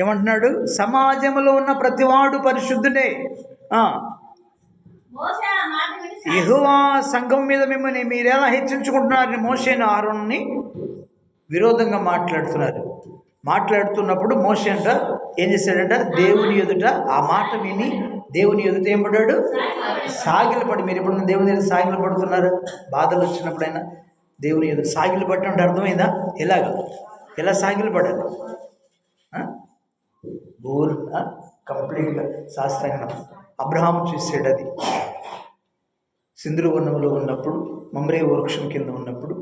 ఏమంటున్నాడు? సమాజంలో ఉన్న ప్రతివాడు పరిశుద్ధుడే. యెహోవా సంఘం మీద మిమ్మల్ని మీరు ఎలా హెచ్చించుకుంటున్నారని మోషేను ఆరుణ్ణి విరోధంగా మాట్లాడుతున్నారు. మాట్లాడుతున్నప్పుడు మోషే అంట ఏం చేశాడంట? దేవుని ఎదుట ఆ మాట విని దేవుని ఎదుట ఏం పడ్డాడు? సాగిలపడి మీరు ఎప్పుడు దేవుని ఎదుట సాగిలు పడుతున్నారు బాధలు వచ్చినప్పుడైనా దేవుని ఎదుట సాగిలు పట్టడం అంటే అర్థమైందా? ఎలాగ? ఎలా సాగిలు పడాలి? బోర్ కంప్లీట్గా శాస్త్రంగా అబ్రహాం చూసాడు అది సింధురు వనంలో ఉన్నప్పుడు మమ్రే వృక్షం కింద ఉన్నప్పుడు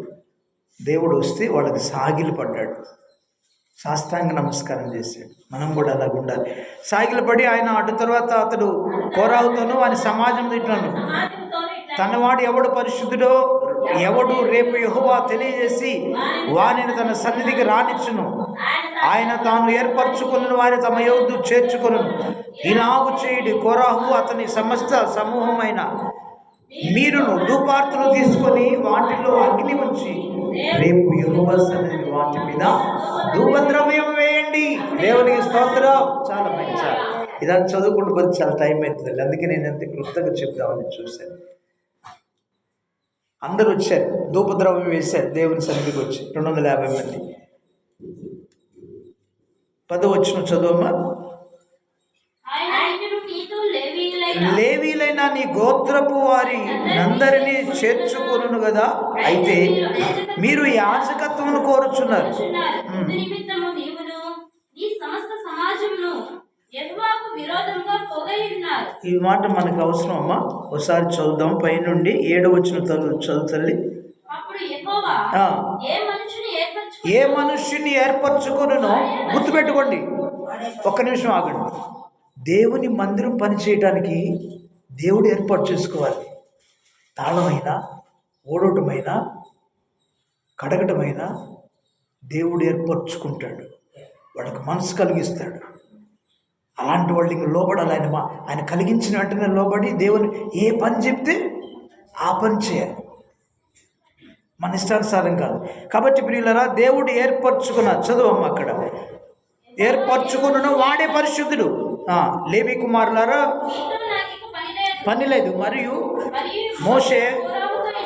దేవుడు వస్తే వాళ్ళకి సాగిలు పడ్డాడు సాష్టాంగ నమస్కారం చేశాడు మనం కూడా అలాగ ఉండాలి సాగిలు పడి ఆయన అటు తర్వాత అతడు కోరావుతోనూ ఆయన సమాజం తిట్టాను తనవాడు ఎవడు పరిశుద్ధుడో ఎవడు రేపు యహోవా తెలియజేసి వానిని తన సన్నిధికి రానిచ్చును. ఆయన తాను ఏర్పరచుకున్న వారి తమ యొద్దు చేర్చుకొను. ఇలాగు చేయుడి కోరాహు అతని సమస్త సమూహమైన మీరును దూపార్తులు తీసుకొని వాటిలో అగ్ని ఉంచి రేపు యెహోవా సన్నిధిని వాటి మీద ధూపద్రవ్యం వేయండి. దేవునికి స్తోత్రం. చాలా మంచి ఇదంతా చదువుకుంటూ పోతే చాలా టైం అవుతుంది. అందుకే నేను ఎంత క్లుప్తంగా చెప్దామని చూశాను. అందరూ వచ్చారు ధూపద్రవ్యం వేశారు. దేవుని సన్నిధికి వచ్చి రెండు వందల యాభై మంది. పదో వచ్చిన చదువమ్మా. లేవీలైన నీ గోత్రపు వారి అందరినీ చేర్చుకొను కదా? అయితే మీరు యాజకత్వమును కోరుచున్నారు. విరోధంగా ఈ మాట మనకు అవసరం అమ్మా. ఒకసారి చదువుదాం. పైనుండి ఏడు వచ్చిన చదువు చదువు తల్లి. ఏ మనుష్యుని ఏర్పరచుకొనునో గుర్తుపెట్టుకోండి. ఒక్క నిమిషం ఆగండి. దేవుని మందిరం పనిచేయడానికి దేవుడు ఏర్పాటు చేసుకోవాలి. తాళమైనా ఓడటమైనా కడగటమైనా దేవుడు ఏర్పరచుకుంటాడు. వాళ్ళకి మనసు కలిగిస్తాడు. అలాంటి వాళ్ళకి లోబడాలి ఆయన మా ఆయన కలిగించిన వెంటనే లోబడి దేవుని ఏ పని చెప్తే ఆ పని చేయాలి. మన ఇష్టానుసారం కాదు. కాబట్టి ప్రియులరా దేవుడు ఏర్పరచుకున్న చదువు అమ్మ అక్కడ. ఏర్పరచుకున్న వాడే పరిశుద్ధుడు. లేవి కుమారులారా పని లేదు. మరియు మోసే మోషే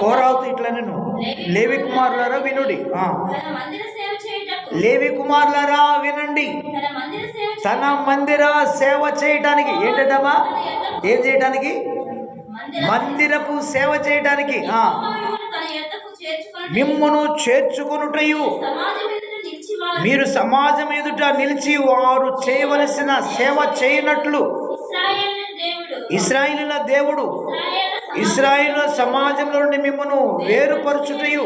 కోరావుతూ ఇట్లా నేను లేవి కుమారులారా వినుడి. లేవి కుమారులారా వినండి. తన మందిర సేవ చేయటానికి ఏంటంటమ్మా ఏం చేయటానికి? మందిరపు సేవ చేయటానికి మిమ్మును చేర్చుకొనుటయు. మీరు సమాజం ఎదుట నిలిచి వారు చేయవలసిన సేవ చేయనట్లు. ఇస్రాయిల దేవుడు ఇస్రాయిల్ సమాజంలో నుండి మిమ్మను వేరుపరచుటయు.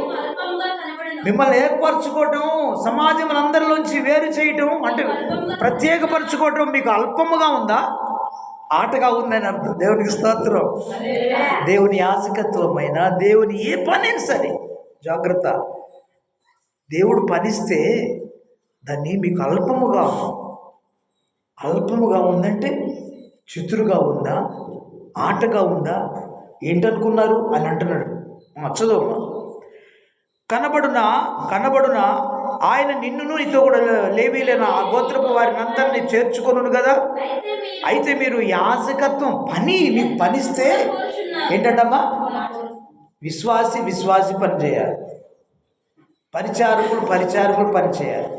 మిమ్మల్ని ఏర్పరచుకోవటం సమాజం అందరిలోంచి వేరు చేయటం అంటే ప్రత్యేకపరచుకోవటం మీకు అల్పముగా ఉందా? ఆటగా ఉందని అర్థం. దేవునికి స్తోత్రం. దేవుని యాజకత్వమైన దేవుని ఏ పనైనా సరే జాగ్రత్త. దేవుడు పనిస్తే దాన్ని మీకు అల్పముగా అల్పముగా ఉందంటే చితురుగా ఉందా? ఆటగా ఉందా? ఏంటనుకున్నారు? అని అంటున్నాడు. నచ్చదు కనబడున? కనబడున? ఆయన నిన్నును నీతో కూడా లేవీలేన? ఆ గోత్రపు వారిని అందరినీ చేర్చుకొను కదా. అయితే మీరు యాజకత్వం పని మీకు పనిస్తే ఏంటంటమ్మా? విశ్వాసి విశ్వాసి పని చేయాలి. పరిచారకులు పరిచారకులు పనిచేయాలి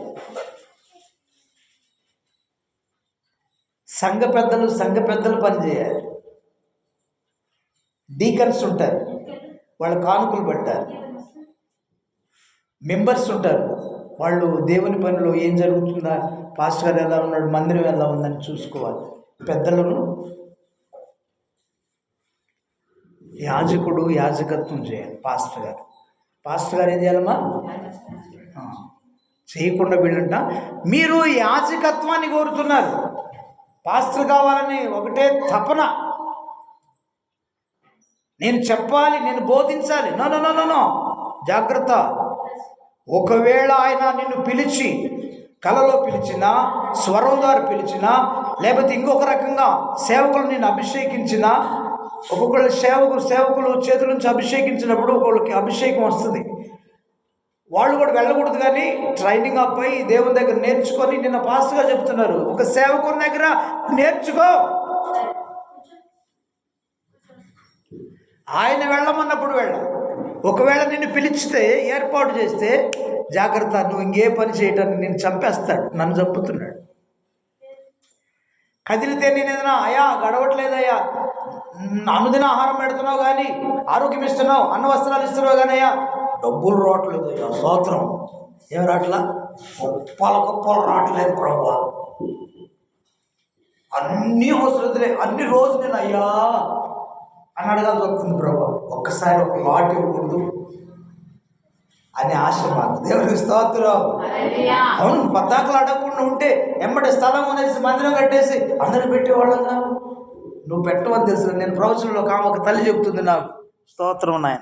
సంఘ పెద్దలు సంఘ పెద్దలు పనిచేయాలి డీకన్స్ ఉంటారు. వాళ్ళ కానుకలు పెట్టారు మెంబర్స్ ఉంటారు. వాళ్ళు దేవుని పనిలో ఏం జరుగుతుందా? పాస్టర్ గారు ఎలా ఉన్నాడు? మందిరం ఎలా ఉందని చూసుకోవాలి. పెద్దలను యాజకుడు యాజకత్వం చేయాలి పాస్టర్ గారు. పాస్టర్ గారు ఏం చేయాలమ్మా? చేయకుండా వీళ్ళంట. మీరు యాజకత్వాన్ని కోరుతున్నారు. పాస్టర్ కావాలని ఒకటే తపన. నేను చెప్పాలి నేను బోధించాలి. No no no no. జాగ్రత్త. ఒకవేళ ఆయన నిన్ను పిలిచి కలలో పిలిచినా స్వరం ద్వారా పిలిచినా లేకపోతే ఇంకొక రకంగా సేవకులు నిన్ను అభిషేకించినా ఒక్కొక్కళ్ళు సేవకులు సేవకులు చేతుల నుంచి అభిషేకించినప్పుడు ఒకళ్ళకి అభిషేకం వస్తుంది. వాళ్ళు కూడా వెళ్ళకూడదు కానీ ట్రైనింగ్ అప్ అయి దేవుని దగ్గర నేర్చుకొని నిన్న పాస్గా చెప్తున్నారు ఒక సేవకుని దగ్గర నేర్చుకో. ఆయన వెళ్ళమన్నప్పుడు వెళ్ళాలి ఒకవేళ నిన్ను పిలిచితే ఏర్పాటు చేస్తే జాగ్రత్త నువ్వు ఇంకే పని చేయటాన్ని నేను చంపేస్తాడు. నన్ను చంపుతున్నాడు. కదిలితే నేను ఏదైనా అయా గడవట్లేదయ్యా. అనుదిన ఆహారం పెడుతున్నావు కానీ ఆరోగ్యం ఇస్తున్నావు అన్న వస్త్రాలు ఇస్తున్నావు కానీ అయ్యా. డబ్బులు రావట్లేదు అయ్యా స్తోత్రం ఏం రావట్లా? గొప్పల గొప్పలు రావట్లేదు ప్రభు. అన్నీ అవసరతులే అన్ని రోజు నేను అయ్యా. అని అడగాల్సి వస్తుంది ప్రభు. ఒక్కసారి ఒక లాట్ ఇవ్వకూడదు. అనే ఆశ మాకు. దేవునికి స్తోత్రం. అవును పద్దాకులు అడగకుండా ఉంటే ఎమ్మటి స్థలం అనేసి మందిరం కట్టేసి అందరు పెట్టేవాళ్ళం నువ్వు పెట్టవని తెలుసు నేను ప్రవచనంలో కామ ఒక తల్లి చెప్తుంది నాకు. స్తోత్రం నాయన.